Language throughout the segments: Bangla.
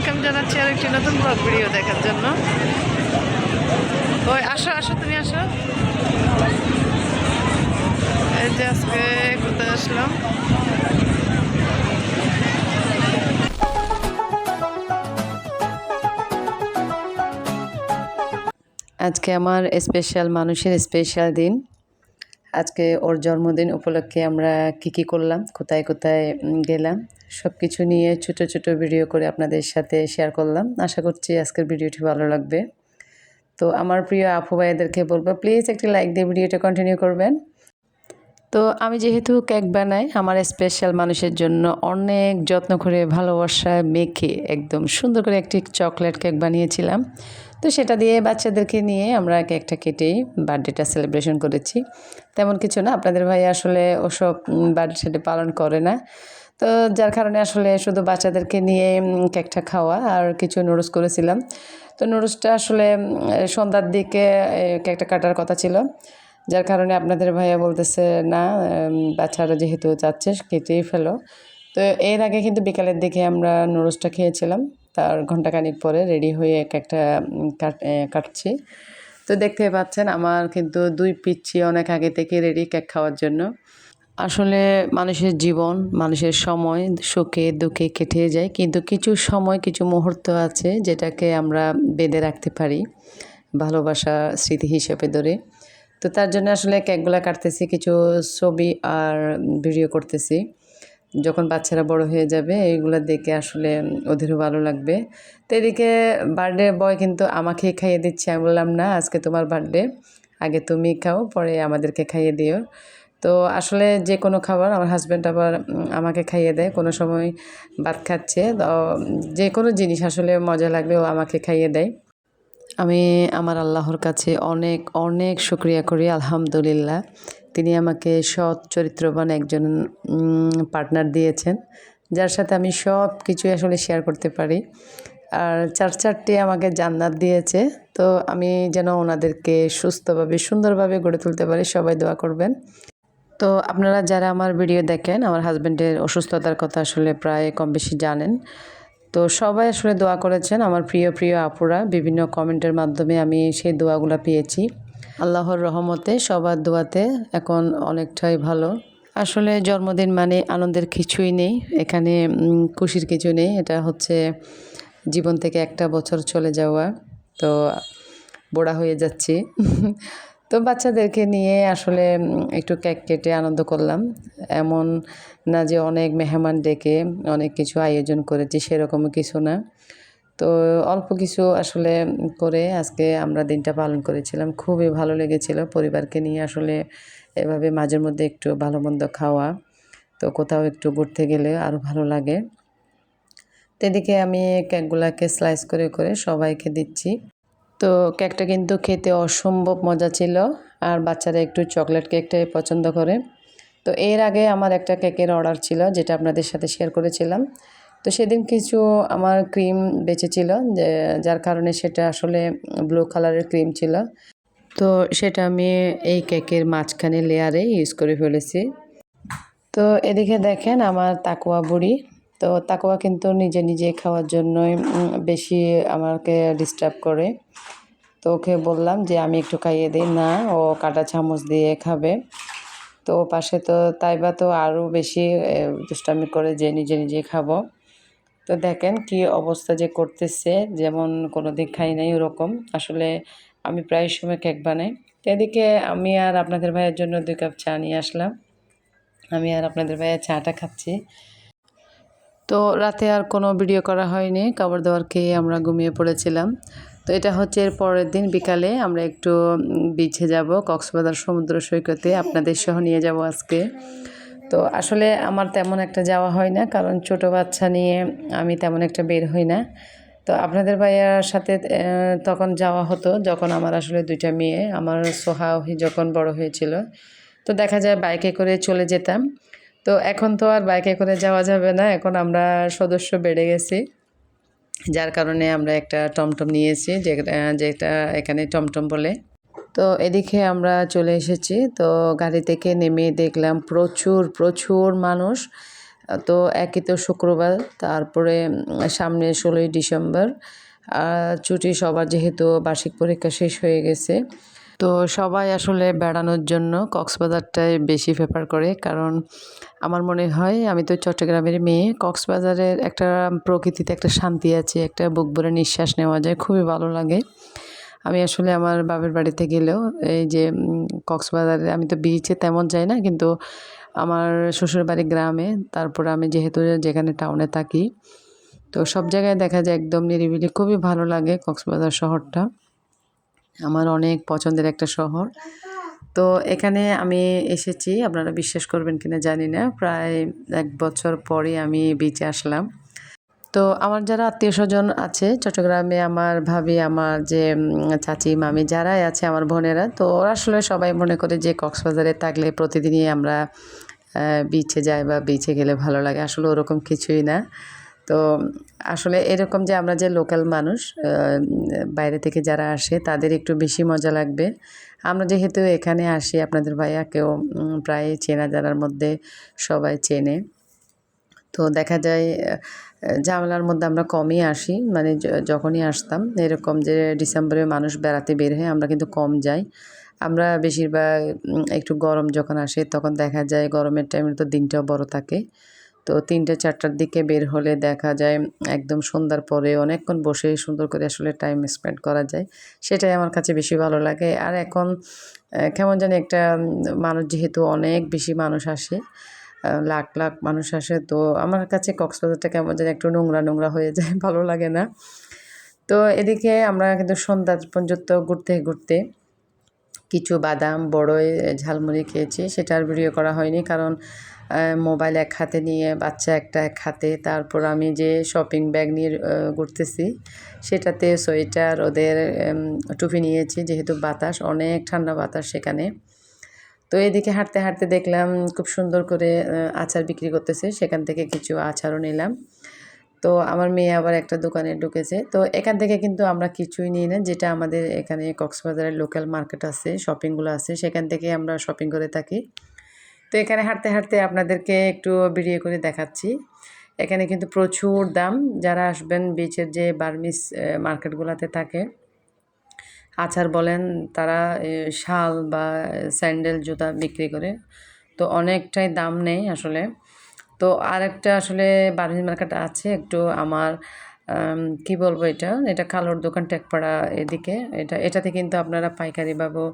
ওয়েলকাম জানাচ্ছি আর একটি নতুন ব্লগ ভিডিও দেখার জন্য। ওই, আসো আসো, তুমি আসো। এই যে আজকে কোথায় আসলাম। আজকে আমার স্পেশাল মানুষের স্পেশাল দিন। আজকে ওর জন্মদিন উপলক্ষে আমরা কি কি করলাম, কোথায় কোথায় গেলাম সব কিছু নিয়ে ছোট ছোট ভিডিও করে আপনাদের সাথে শেয়ার করলাম। আশা করছি আজকের ভিডিওটি ভালো লাগবে। তো আমার প্রিয় আপু ভাইয়াদেরকে বলব প্লিজ একটি লাইক দিয়ে ভিডিওটা কন্টিনিউ করবেন। তো আমি যেহেতু কেক বানাই, আমার স্পেশাল মানুষের জন্য অনেক যত্ন করে, ভালোবাসা মেখে একদম সুন্দর করে একটি চকলেট কেক বানিয়েছিলাম। তো সেটা দিয়ে বাচ্চাদেরকে নিয়ে আমরা কেকটা কেটেই বার্থডেটা সেলিব্রেশন করেছি। তেমন কিছু না, আপনাদের ভাই আসলে ওসব বার্থডে পালন করে না। তো যার কারণে আসলে শুধু বাচ্চাদেরকে নিয়ে কেকটা খাওয়া আর কিছু নুডলস করেছিলাম। তো নুডলসটা আসলে সন্ধ্যার দিকে কেকটা কাটার কথা ছিল। যার কারণে আপনাদের ভাইয়া বলতেছে, না বাচ্চারা যেহেতু চাচ্ছে কেটেই ফেলো। তো এর আগে কিন্তু বিকালের দিকে আমরা নুডলসটা খেয়েছিলাম। তার ঘন্টাখানিক পরে রেডি হয়ে এক একটা কাট কাটছি। তো দেখতে পাচ্ছেন আমার কিন্তু দুই পিচ্ছি অনেক আগে থেকে রেডি কেক খাওয়ার জন্য। আসলে মানুষের জীবন, মানুষের সময় সুখে দুঃখে কেটে যায়, কিন্তু কিছু সময়, কিছু মুহূর্ত আছে যেটাকে আমরা বেঁধে রাখতে পারি ভালোবাসা স্মৃতি হিসেবে ধরে। তো তার জন্য আসলে কেকগুলো কাটতেছি, কিছু ছবি আর ভিডিও করতেছি। যখন বাচ্চারা বড় হয়ে যাবে এইগুলো দেখে আসলে ওদেরও ভালো লাগবে। তো এদিকে বার্থডে বয় কিন্তু আমাকে খাইয়ে দিচ্ছে। আমি বললাম, না, আজকে তোমার বার্থডে আগে তুমি খাও, পরে আমাদেরকে খাইয়ে দিও। তো আসলে যে কোনো খাবার আমার হাজব্যান্ড আবার আমাকে খাইয়ে দেয়। কোনো সময় ভাত খাচ্ছে তো যে কোনো জিনিস আসলে মজা লাগবে ও আমাকে খাইয়ে দেয়। আমি, আমার আল্লাহর কাছে অনেক অনেক শুক্রিয়া করি, আলহামদুলিল্লাহ। তিনি আমাকে সৎ চরিত্রবান একজন পার্টনার দিয়েছেন, যার সাথে আমি সব কিছু আসলে শেয়ার করতে পারি। আর চার চারটি আমাকে জান্নাত দিয়েছে, তো আমি যেন ওনাদেরকে সুস্থভাবে, সুন্দরভাবে গড়ে তুলতে পারি, সবাই দোয়া করবেন। তো আপনারা যারা আমার ভিডিও দেখেন, আমার হাজব্যান্ডের অসুস্থতার কথা আসলে প্রায় কম বেশি জানেন। তো সবাই আসলে দোয়া করেছেন, আমার প্রিয় প্রিয় আপুরা, বিভিন্ন কমেন্টের মাধ্যমে আমি সেই দোয়াগুলো পেয়েছি। আল্লাহর রহমতে সবার দোয়াতে এখন অনেকটাই ভালো। আসলে জন্মদিন মানে আনন্দের কিছুই নেই, এখানে খুশির কিছু নেই। এটা হচ্ছে জীবন থেকে একটা বছর চলে যাওয়া, তো বোড়া হয়ে যাচ্ছি। তো বাচ্চাদেরকে নিয়ে আসলে একটু কেক কেটে আনন্দ করলাম। এমন না যে অনেক মেহমান ডেকে অনেক কিছু আয়োজন করেছি সেরকমও কিছু না। তো অল্প কিছু আসলে করে আজকে আমরা দিনটা পালন করেছিলাম। খুবই ভালো লেগেছিল পরিবারকে নিয়ে আসলে এভাবে মাঝের মধ্যে একটু ভালো মন্দ খাওয়া, তো কোথাও একটু ঘুরতে গেলে আরও ভালো লাগে। তো এদিকে আমি কেকগুলাকে স্লাইস করে করে সবাইকে দিচ্ছি। তো কেকটা কিন্তু খেতে অসম্ভব মজা ছিল, আর বাচ্চারা একটু চকলেট কেকটাই পছন্দ করে। তো এর আগে আমার একটা কেকের অর্ডার ছিল, যেটা আপনাদের সাথে শেয়ার করেছিলাম। তো সেদিন কিছু আমার ক্রিম বেঁচেছিল, যে যার কারণে সেটা আসলে ব্লু কালারের ক্রিম ছিল। তো সেটা আমি এই কেকের মাঝখানে লেয়ারে ইউজ করে ফেলেছি। তো এদিকে দেখেন আমার তাকুয়া বুড়ি। তো তাকুয়া কিন্তু নিজে নিজে খাওয়ার জন্যই বেশি আমাকে ডিস্টার্ব করে। তো ওকে বললাম যে, আমি একটু খাইয়ে দিই। না, ও কাঁটা চামচ দিয়ে খাবে। তো পাশে তো তাইবা তো আরও বেশি দুষ্টামি করে যে নিজে নিজে খাব। তো দেখেন কি অবস্থা যে করতেছে, যেমন কোনো দিন খাই নাই ওরকম। আসলে আমি প্রায় সময় কেক বানাই। এদিকে আমি আর আপনাদের ভাইয়ের জন্য দুই কাপ চা নিয়ে আসলাম। আমি আর আপনাদের ভাইয়ের চাটা খাচ্ছি। তো রাতে আর কোনো ভিডিও করা হয়নি, খাবার দাবার খেয়ে আমরা ঘুমিয়ে পড়েছিলাম। তো এটা হচ্ছে এর পরের দিন বিকালে আমরা একটু বিছে যাব কক্সবাজার সমুদ্র সৈকতে। আপনাদের সহ নিয়ে যাব আজকে। তো আসলে আমার তেমন একটা যাওয়া হয় না, কারণ ছোট বাচ্চা নিয়ে আমি তেমন একটা বের হই না। তো আপনাদের ভাইয়ার সাথে তখন যাওয়া হতো, যখন আমার আসলে দুইটা মেয়ে, আমার সোহাহি যখন বড় হয়েছিল। তো দেখা যায় বাইকে করে চলে যেতাম। তো এখন তো আর বাইকে করে যাওয়া যাবে না, এখন আমরা সদস্য বেড়ে গেছি। যার কারণে আমরা একটা টমটম নিয়েছি যেটা যেটা এখানে টমটম বলে। তো এদিকে আমরা চলে এসেছি। তো গাড়ি থেকে নেমে দেখলাম প্রচুর প্রচুর মানুষ। তো একই তো শুক্রবার, তারপরে সামনে ষোলোই ডিসেম্বর। ছুটি সবার যেহেতু বার্ষিক পরীক্ষা শেষ হয়ে গেছে। তো সবাই আসলে বেড়ানোর জন্য কক্সবাজারটাই বেশি প্রেফার করে। কারণ আমার মনে হয়, আমি তো চট্টগ্রামের মেয়ে, কক্সবাজারের একটা প্রকৃতিতে একটা শান্তি আছে, একটা বুক ভরে নিঃশ্বাস নেওয়া যায়, খুবই ভালো লাগে। আমি আসলে আমার বাবার বাড়িতে গেলেও এই যে কক্সবাজারে আমি তো বিচে তেমন যাই না, কিন্তু আমার শ্বশুর বাড়ি গ্রামে, তারপর আমি যেহেতু যেখানে টাউনে থাকি, তো সব জায়গায় দেখা যায় একদম নিরিবিলি, খুবই ভালো লাগে কক্সবাজার শহরটা। আমার অনেক পছন্দের একটা শহর। তো এখানে আমি এসেছি, আপনারা বিশ্বাস করবেন কিনা জানি না, প্রায় এক বছর পরে আমি বিচে আসলাম। তো আমার যারা আত্মীয় স্বজন আছে, চট্টগ্রামে আমার ভাবি, আমার যে চাচি, মামি যারাই আছে, আমার বোনেরা, তো ওরা আসলে সবাই মনে করে যে কক্সবাজারে থাকলে প্রতিদিনই আমরা বিচে যাই বা বিচে গেলে ভালো লাগে। আসলে ওরকম কিছুই না। তো আসলে এরকম যে আমরা যে লোকাল মানুষ বাইরে থেকে যারা আসে, তাদের একটু বেশি মজা লাগবে। আমরা যেহেতু এখানে আসি, আপনাদের ভাইয়াকেও প্রায় চেনা জানার মধ্যে সবাই চেনে। তো দেখা যায় ঝামেলার মধ্যে আমরা কমই আসি। মানে যখনই আসতাম, এরকম যে ডিসেম্বরে মানুষ বেড়াতে বের হয় আমরা কিন্তু কম যাই। আমরা বেশিরভাগ একটু গরম যখন আসে তখন দেখা যায় গরমের টাইমে তো দিনটাও বড় থাকে। তো তিনটে, চারটার দিকে বের হলে দেখা যায় একদম সন্ধ্যার পরে অনেকক্ষণ বসে সুন্দর করে আসলে টাইম স্পেন্ড করা যায়। সেটাই আমার কাছে বেশি ভালো লাগে। আর এখন কেমন জানি একটা মানুষ যেহেতু অনেক বেশি মানুষ আসে লাখ লাখ মানুষ আসে। তো আমার কাছে কক্সবাজারটা কেমন যেন একটু নোংরা নোংরা হয়ে যায়, ভালো লাগে না। তো এদিকে আমরা কিন্তু সন্ধ্যা পর্যন্ত ঘুরতে ঘুরতে কিছু বাদাম, বড়ই, ঝালমুড়ি খেয়েছি। সেটা আর ভিডিও করা হয়নি কারণ মোবাইল এক হাতে নিয়ে, বাচ্চা একটা এক হাতে। তারপর আমি যে শপিং ব্যাগ নিয়ে ঘুরতেছি, সেটাতে সোয়েটার, ওদের টুপি নিয়েছি। যেহেতু বাতাস, অনেক ঠান্ডা বাতাস সেখানে। তো এদিকে হাঁটতে হাঁটতে দেখলাম খুব সুন্দর করে আচার বিক্রি করতেছে। সেখান থেকে কিছু আচারও নিলাম। তো আমার মেয়ে আবার একটা দোকানে ঢুকেছে। তো এখান থেকে কিন্তু আমরা কিছুই নিই না। যেটা আমাদের এখানে কক্সবাজারের লোকাল মার্কেট আছে শপিংগুলো আছে, সেখান থেকে আমরা শপিং করে থাকি। তো এখানে হাঁটতে হাঁটতে আপনাদেরকে একটু ভিডিও করে দেখাচ্ছি। এখানে কিন্তু প্রচুর দাম। যারা আসবেন বিচের যে বার্মিস মার্কেটগুলোতে থাকে আচার বলেন তারা শাল বা স্যান্ডেল জুতা বিক্রি করে। তো অনেকটাই দাম নেই আসলে। তো আরেকটা আসলে বার্মিজ মার্কেট আছে একটু আমার আম, কি বলব এটা? এটা কালোর দোকান টেকপাড়া এদিকে। এটা এটাতে কিন্তু আপনারা পাইকারি পাবো।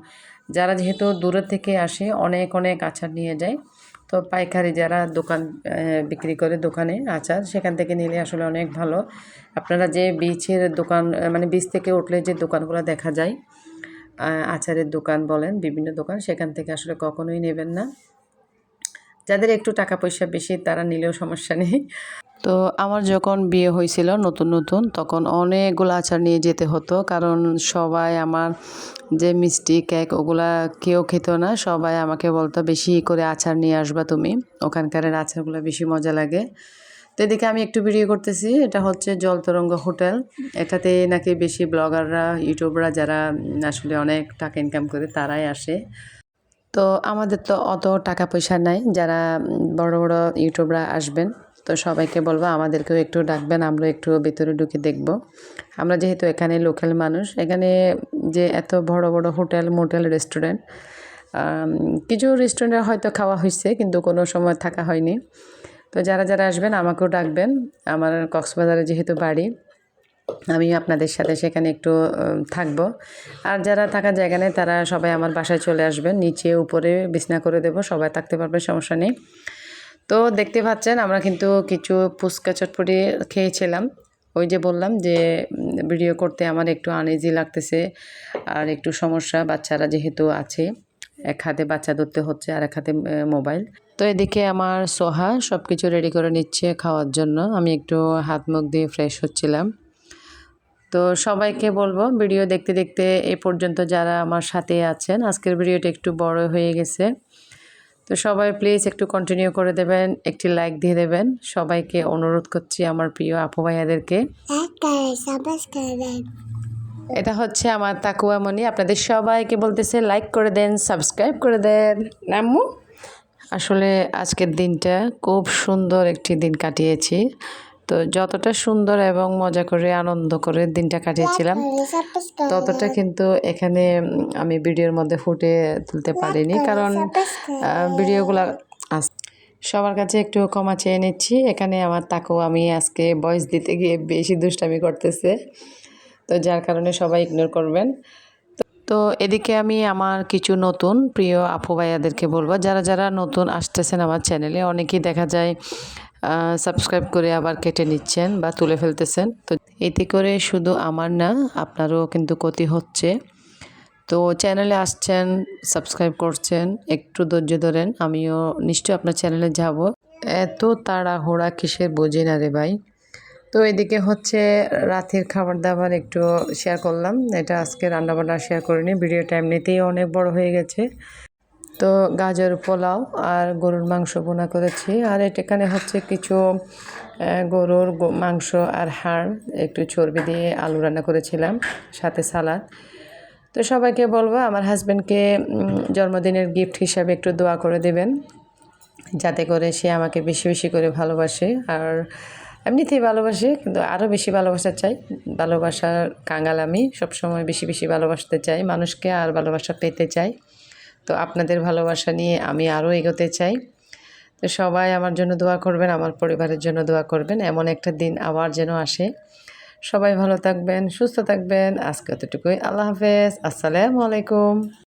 যারা যেহেতু দূরের থেকে আসে অনেক অনেক আচার নিয়ে যায়। তো পাইকারি যারা দোকান বিক্রি করে দোকানে আচার, সেখান থেকে নিলে আসলে অনেক ভালো। আপনারা যে বীজের দোকান মানে বীজ থেকে উঠলে যে দোকানগুলো দেখা যায় আচারের দোকান বলেন, বিভিন্ন দোকান, সেখান থেকে আসলে কখনোই নেবেন না। যাদের একটু টাকা পয়সা বেশি, তারা নিলেও সমস্যা নেই। তো আমার যখন বিয়ে হয়েছিল নতুন নতুন, তখন অনেকগুলো আচার নিয়ে যেতে হতো। কারণ সবাই আমার যে মিষ্টি, কেক, ওগুলা কেউ খেত না। সবাই আমাকে বলতো, বেশি করে আচার নিয়ে আসবা তুমি। ওখানকার আচারগুলো বেশি মজা লাগে। তো এদিকে আমি একটু ভিডিও করতেছি। এটা হচ্ছে জলতরঙ্গ হোটেল। এটাতে নাকি বেশি ব্লগাররা, ইউটিউবরা যারা আসলে অনেক টাকা ইনকাম করে, তারাই আসে। তো আমাদের তো অত টাকা পয়সা নাই। যারা বড় বড় ইউটিউবরা আসবেন, তো সবাইকে বলব আমাদেরকেও একটু ডাকবেন আমরা একটু ভেতরে ঢুকে দেখব। আমরা যেহেতু এখানে লোকাল মানুষ, এখানে যে এত বড় বড় হোটেল, মোটেল, রেস্টুরেন্ট কিছু রেস্টুরেন্টে হয়তো খাওয়া হয়েছে কিন্তু কোনো সময় থাকা হয়নি। তো যারা যারা আসবেন, আমাকেও ডাকবেন। আমার কক্সবাজারে যেহেতু বাড়ি আমি আপনাদের সাথে সেখানে একটু থাকব। আর যারা থাকার জায়গা নেই, তারা সবাই আমার বাসায় চলে আসবেন। নিচে, উপরে বিছনা করে দেবো, সবাই থাকতে পারবে, সমস্যা নেই। তো দেখতে পাচ্ছেন, আমরা কিন্তু কিছু ফুচকা চটপটি খেয়েছিলাম। ওই যে বললাম যে ভিডিও করতে আমার একটু আনইজি লাগতেছে আর একটু সমস্যা, বাচ্চারা যেহেতু আছে, এক হাতে বাচ্চা ধরতে হচ্ছে আর এক হাতে মোবাইল। তো এদিকে আমার সোহা সব কিছু রেডি করে নিচ্ছে খাওয়ার জন্য। আমি একটু হাত মুখ দিয়ে ফ্রেশ হচ্ছিলাম। তো সবাইকে বলব ভিডিও দেখতে দেখতে এ পর্যন্ত যারা আমার সাথে আছেন, আজকের ভিডিওটা একটু বড় হয়ে গেছে। তো সবাই প্লিজ একটু কন্টিনিউ করে দেবেন, একটি লাইক দিয়ে দেবেন। সবাইকে অনুরোধ করছি আমার প্রিয় আপু ভাইয়াদেরকে। এটা হচ্ছে আমার তাকুয়া মনি আপনাদের সবাইকে বলতেছে লাইক করে দেন সাবস্ক্রাইব করে দেন। নাম্মু আসলে আজকের দিনটা খুব সুন্দর একটি দিন কাটিয়েছি। তো যতটা সুন্দর এবং মজা করে আনন্দ করে দিনটা কাটিয়েছিলাম ততটা কিন্তু এখানে আমি ভিডিওর মধ্যে ফুটে তুলতে পারিনি। কারণ ভিডিওগুলো সবার কাছে একটু ক্ষমা চেয়ে নিচ্ছি। এখানে আমার তাকেও আমি আজকে ভয়েস দিতে গিয়ে বেশি দুষ্টামি করতেছে। তো যার কারণে সবাই ইগনোর করবেন। তো এদিকে আমি আমার কিছু নতুন প্রিয় আপু ভাইয়াদেরকে বলব যারা যারা নতুন আসতেছেন আমার চ্যানেলে অনেকেই দেখা যায় সাবস্ক্রাইব করে আবার কেটে নিচ্ছেন বা তুলে ফেলতেছেন। তো এতে করে শুধু আমার না, আপনারও কিন্তু ক্ষতি হচ্ছে। তো চ্যানেলে আসছেন সাবস্ক্রাইব করছেন, একটু ধৈর্য ধরেন, আমিও নিশ্চয়ই আপনার চ্যানেলে যাব। এত তাড়াহুড়া কিসের বুঝি না রে ভাই। তো এদিকে হচ্ছে রাতের খাবার দাবার একটু শেয়ার করলাম। এটা আজকে রান্নাবান্না শেয়ার করিনি ভিডিও টাইম নিতেই অনেক বড় হয়ে গেছে। তো গাজর পোলাও আর গরুর মাংস বোনা করেছি। আর এখানে হচ্ছে কিছু গরুর মাংস আর হাড়, একটু চর্বি দিয়ে আলু রান্না করেছিলাম, সাথে সালাদ। তো সবাইকে বলব, আমার হাজব্যান্ডকে জন্মদিনের গিফট হিসাবে একটু দোয়া করে দেবেন, যাতে করে সে আমাকে বেশি বেশি করে ভালোবাসে। আর এমনিতেই ভালোবাসে, কিন্তু আরও বেশি ভালোবাসা চাই। ভালোবাসার কাঙ্গাল আমি, সবসময় বেশি বেশি ভালোবাসতে চাই, মানুষকে আর ভালোবাসা পেতে চাই। তো আপনাদের ভালোবাসা নিয়ে আমি আরও এগোতে চাই। তো সবাই আমার জন্য দোয়া করবেন, আমার পরিবারের জন্য দোয়া করবেন। এমন একটা দিন আবার যেন আসে। সবাই ভালো থাকবেন, সুস্থ থাকবেন। আজকে এতটুকুই। আল্লাহ হাফেজ। আসসালামু আলাইকুম।